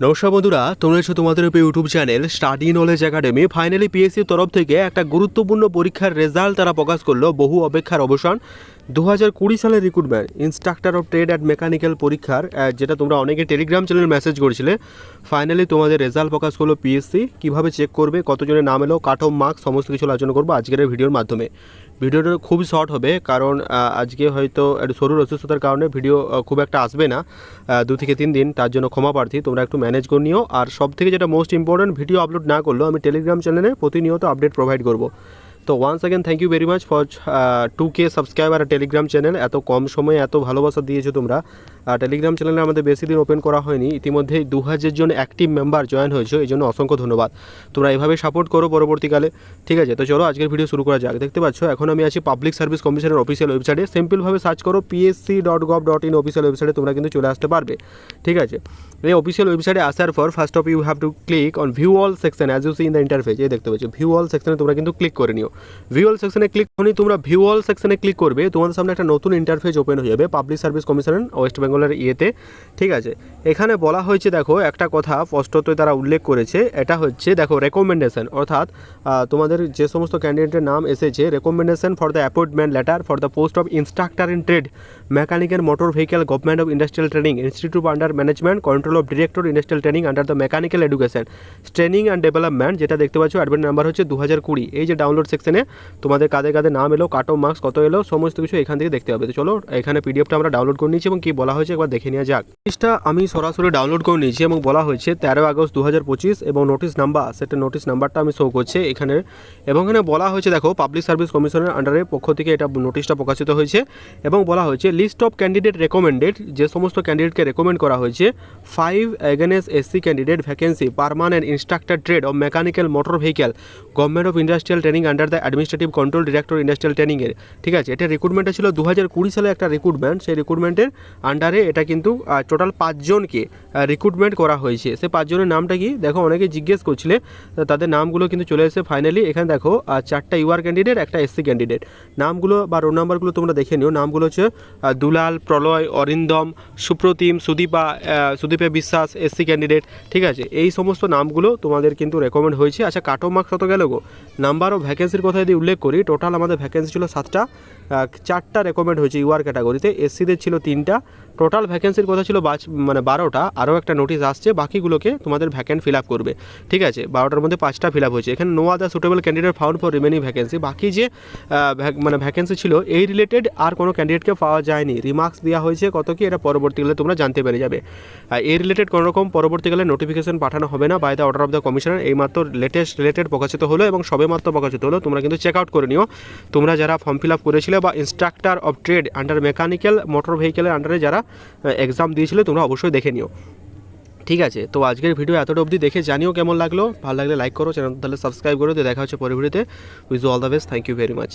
নমস্কার বন্ধুরা, তোমরা এসো তোমাদের উপর YouTube channel study knowledge academy. Finally পিএসসির তরফ থেকে একটা গুরুত্বপূর্ণ পরীক্ষার রেজাল্ট তারা প্রকাশ করল বহু অপেক্ষার অবসান। দু হাজার কুড়ি সালের recruitment instructor of trade and mechanical পরীক্ষার যেটা তোমরা অনেকে টেলিগ্রাম চ্যানেলে মেসেজ করেছিলে। ফাইনালি তোমাদের রেজাল্ট প্রকাশ করল পিএসসি কীভাবে চেক করবে, কতজনের নাম এলো কাট অফ মার্কস সমস্ত কিছু আলোচনা করব আজকের ভিডিওর মাধ্যমে। ভিডিওটা খুবই শর্ট হবে, কারণ আজকে হয়তো একটু শরীর অসুস্থতার কারণে ভিডিও খুব একটা আসবে না। দু থেকে তিন দিন, তার জন্য ক্ষমা প্রার্থী, তোমরা একটু ম্যানেজ করে নিও। আর সব থেকে যেটা মোস্ট ইম্পর্টেন্ট ভিডিও আপলোড না করলেও আমি টেলিগ্রাম চ্যানেলে প্রতিনিয়ত আপডেট প্রোভাইড করব। তো once again thank you very much for two K subscriber Telegram channel এত কম সময়ে এত ভালোবাসা দিয়েছ তোমরা। টেলিগ্রাম চ্যানেলে আমাদের বেশি দিন ওপেন করা হয়নি ইতিমধ্যেই দু হাজার জন অ্যাক্টিভ মেম্বার জয়েন হয়েছে, এই জন্য অসংখ্য ধন্যবাদ। তোমরা এভাবে সাপোর্ট করো পরবর্তীকালে, ঠিক আছে? তো চলো আজকের ভিডিও শুরু করা যাক। দেখতে পাচ্ছ, এখন আমি আছি পাবলিক সার্ভিস কমিশনের অফিসিয়াল ওয়েবসাইটে সিম্পলভাবে সার্চ করো PSC dot gov dot in official ওয়েবসাইটে তোমরা কিন্তু চলে আসতে পারবে, ঠিক আছে? এই অফিসিয়াল ওয়েবসাইটে আসার পর first of you have to click on view all section as you see in the interface এই দেখতে পাচ্ছ ভিউ অল সেকশনে তোমরা কিন্তু ক্লিক করে নিও। ভিউ অল সেকশনে ক্লিক যখনই তোমরা ভিউ অল সেকশনে ক্লিক করবে, তোমাদের সামনে একটা নতুন ইন্টারফেস ওপেন হয়ে যাবে পাবলিক সার্ভিস কমিশন ওয়েস্ট বেঙ্গলের ইয়েতে, ঠিক আছে? এখানে বলা হয়েছে, দেখো, একটা কথা স্পষ্টত তারা উল্লেখ করেছে, এটা হচ্ছে, দেখো রেকমেন্ডেশন অর্থাৎ তোমাদের যে সমস্ত ক্যান্ডিডেটের নাম এসেছে recommendation for the appointment letter for the post of instructor in trade mechanic and motor vehicle government of industrial training institute under management control of director industrial training under the mechanical education training and development যেটা দেখতে পাচ্ছ admit number হচ্ছে দু হাজার কুড়ি। এই যে download সেকশনে তোমাদের কাদের কাদের নাম এলো কাট অফ মার্কস কত এলো, সমস্ত কিছু এখান থেকে দেখতে হবে। তো চলো, এখানে পিডিএফটা আমরা ডাউনলোড করে নিয়েছি এবং কি বলা একবার দেখে নেওয়া যাক। নোটিশটা আমি সরাসরি ডাউনলোড করে নিয়েছি এবং বলা হয়েছে তেরো আগস্ট দু হাজার পঁচিশ এবং নোটিশ নাম্বার সেটা নোটিশ নাম্বারটা আমি শো করছে এখানে। এবং এখানে বলা হয়েছে, দেখো পাবলিক সার্ভিস কমিশনের আন্ডারে পক্ষ থেকে এটা নোটিশটা প্রকাশিত হয়েছে এবং বলা হয়েছে লিস্ট অফ ক্যান্ডিডেট রেকমেন্ডেড যে সমস্ত ক্যান্ডিডেটকে রেকমেন্ড করা হয়েছে five against SC candidate vacancy permanent instructor trade of mechanical motor vehicle government of industrial training under the administrative control director industrial ট্রেনিংয়ের ঠিক আছে, এটা রিক্রুটমেন্টটা ছিল দু হাজার কুড়ি সালে একটা রিক্রুটমেন্ট সেই রিক্রুটমেন্টের আন্ডারে এটা কিন্তু টোটাল পাঁচজনকে রিক্রুটমেন্ট করা হয়েছে। সে পাঁচজনের নামটা কি? দেখো, অনেকে জিজ্ঞেস করছিলে তাদের নামগুলো কিন্তু চলে এসেছে ফাইনালি এখানে দেখো চারটা ইউআর ক্যান্ডিডেট একটা এসসি ক্যান্ডিডেট নামগুলো বা রোল নাম্বারগুলো তোমরা দেখে নিও। নামগুলো হচ্ছে দুলাল, প্রলয়, অরিন্দম, সুপ্রতিম, সুদীপা সুদীপা বিশ্বাস, এসসি ক্যান্ডিডেট ঠিক আছে? এই সমস্ত নামগুলো তোমাদের কিন্তু রেকমেন্ড হয়েছে। আচ্ছা কাটো মার্কস কত গেল গো? নাম্বার অফ ভ্যাকেন্সির কথা যদি উল্লেখ করি? টোটাল আমাদের ভ্যাকেন্সি ছিল সাতটা। চারটা রেকমেন্ড হয়েছে ইউআর ক্যাটাগরিতে এসসিদের ছিল তিনটা। টোটাল ভ্যাকেন্সির কথা ছিল বাচ মানে বারোটা, আরও একটা নোটিশ আসছে, বাকিগুলোকে তোমাদের ভ্যাকেন্ট ফিল আপ করবে। ঠিক আছে, বারোটার মধ্যে পাঁচটা ফিল আপ হয়েছে। এখানে no other suitable candidate found for remaining vacancy বাকি যে মানে ভ্যাকেন্সি ছিল, এই রিলেটেড আর কোনো ক্যান্ডিডেটকে পাওয়া যায়নি। রিমার্কস দেওয়া হয়েছে কত কি, এটা পরবর্তীকালে তোমরা জানতে পেরে যাবে। এই রিলেটেড কোনো রকম পরবর্তীকালে নোটিফিকেশন পাঠানো হবে না by the order of the commissioner এইমাত্র লেটেস্ট রিলেটেড প্রকাশিত হলো এবং সবে মাত্র প্রকাশিত হলো। তোমরা কিন্তু চেক আউট করে নিও। তোমরা যারা ফর্ম ফিল আপ করেছিলে বা instructor of trade under mechanical motor ভেহিকেলের আন্ডারে যারা এক্সাম দিয়েছিলে তোমরা অবশ্যই দেখে নিও। ঠিক আছে, তো আজকের ভিডিও এতটা অবধি দেখে জানিও কেমন লাগল। ভালো লাগলে লাইক করো চ্যানেল তাহলে সাবস্ক্রাইব করো তো দেখা হচ্ছে পরে ভিডিওতে। With all the best thank you very much